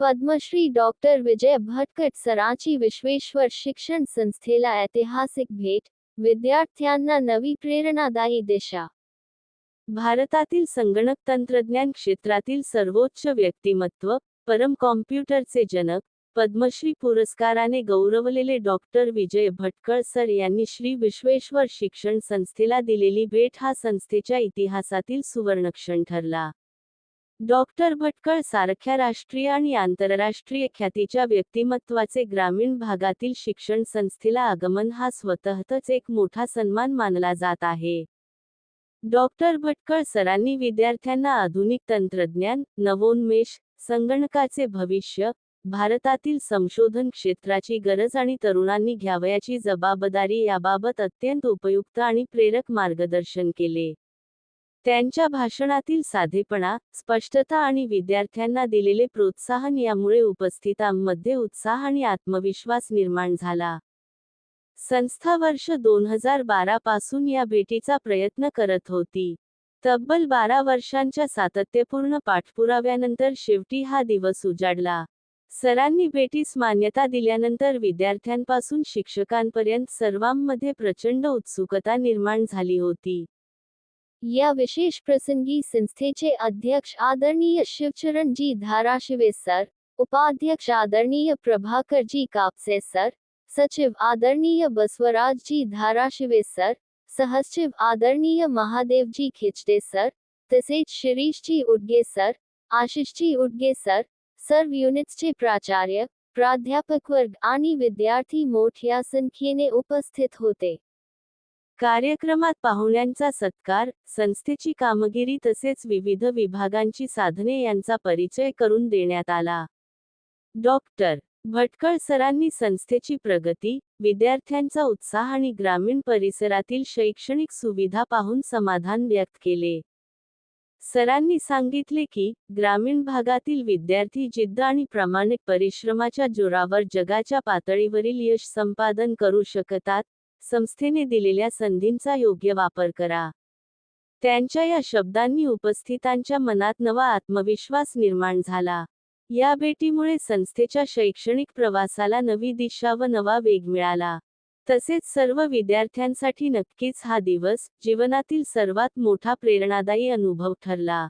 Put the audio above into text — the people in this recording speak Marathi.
पद्मश्री डॉक्टर विजय भटकट सरांची विश्वेश्वर शिक्षण संस्थेला ऐतिहासिक भेट विद्यार्थ्यांना नवी प्रेरणादायी दिशा. भारतातील संगणक तंत्रज्ञान क्षेत्रातील सर्वोच्च व्यक्तिमत्व परम कॉम्प्युटरचे जनक पद्मश्री पुरस्काराने गौरवलेले डॉक्टर विजय भटकळ सर यांनी श्री विश्वेश्वर शिक्षण संस्थेला दिलेली भेट हा संस्थेच्या इतिहासातील सुवर्णक्षण ठरला. डॉक्टर भटकळ सारख्या राष्ट्रीय आणि आंतरराष्ट्रीय ख्यातीच्या व्यक्तिमत्वाचे ग्रामीण भागातील शिक्षण संस्थेला आगमन हा स्वतःतच एक मोठा सन्मान मानला जात आहे. डॉक्टर भटकळ सरांनी विद्यार्थ्यांना आधुनिक तंत्रज्ञान नवोन्मेष संगणकाचे भविष्य भारतातील संशोधन क्षेत्राची गरज आणि तरुणांनी घ्यावयाची जबाबदारी याबाबत अत्यंत उपयुक्त आणि प्रेरक मार्गदर्शन केले. त्यांच्या भाषणातील साधेपणा स्पष्टता आणि विद्यार्थ्यांना दिलेले प्रोत्साहन यामुळे उपस्थितांमध्ये उत्साह आणि आत्मविश्वास निर्माण झाला. संस्था वर्ष दोन हजार बारा पासून या भेटीचा प्रयत्न करत होती. तब्बल बारा वर्षांच्या सातत्यपूर्ण पाठपुराव्यानंतर शेवटी हा दिवस उजाडला. सरांनी भेटीस मान्यता दिल्यानंतर विद्यार्थ्यांपासून शिक्षकांपर्यंत सर्वांमध्ये प्रचंड उत्सुकता निर्माण झाली होती. या विशेष प्रसंगी संस्थेचे अध्यक्ष आदरणीय शिवचरणजी धाराशिवे सर, उपाध्यक्ष आदरणीय प्रभाकरजी कापसे सर, सचिव आदरणीय बसवराजजी धाराशिवे सर, सहसचिव आदरणीय महादेवजी खिचडे सर, तसेच शिरीषजी उडगे सर, आशिषजी उडगे सर, सर्व युनिट्सचे प्राचार्य, प्राध्यापक वर्ग आणि विद्यार्थी मोठ्या संख्येने उपस्थित होते. कार्यक्रमात पाहुण्यांचा सत्कार संस्थेची कामगिरी तसेच विविध विभागांची साधने यांचा परिचय करून देण्यात आला. डॉक्टर भटकळ सरांनी संस्थेची प्रगती विद्यार्थ्यांचा उत्साह आणि ग्रामीण परिसरातील शैक्षणिक सुविधा पाहून समाधान व्यक्त केले. सरांनी सांगितले की ग्रामीण भागातील विद्यार्थी जिद्द आणि प्रामाणिक परिश्रमाच्या जोरावर जगाच्या पातळीवरील यश संपादन करू शकतात संस्थेने दिलेल्या संधींचा योग्य वापर करा. त्यांच्या या शब्दांनी उपस्थितांच्या मनात नवा आत्मविश्वास निर्माण झाला. या भेटीमुळे संस्थेच्या शैक्षणिक प्रवासाला नवी दिशा व नवा वेग मिळाला. तसेच सर्व विद्यार्थ्यांसाठी नक्कीच हा दिवस जीवनातील सर्वात मोठा प्रेरणादायी अनुभव ठरला.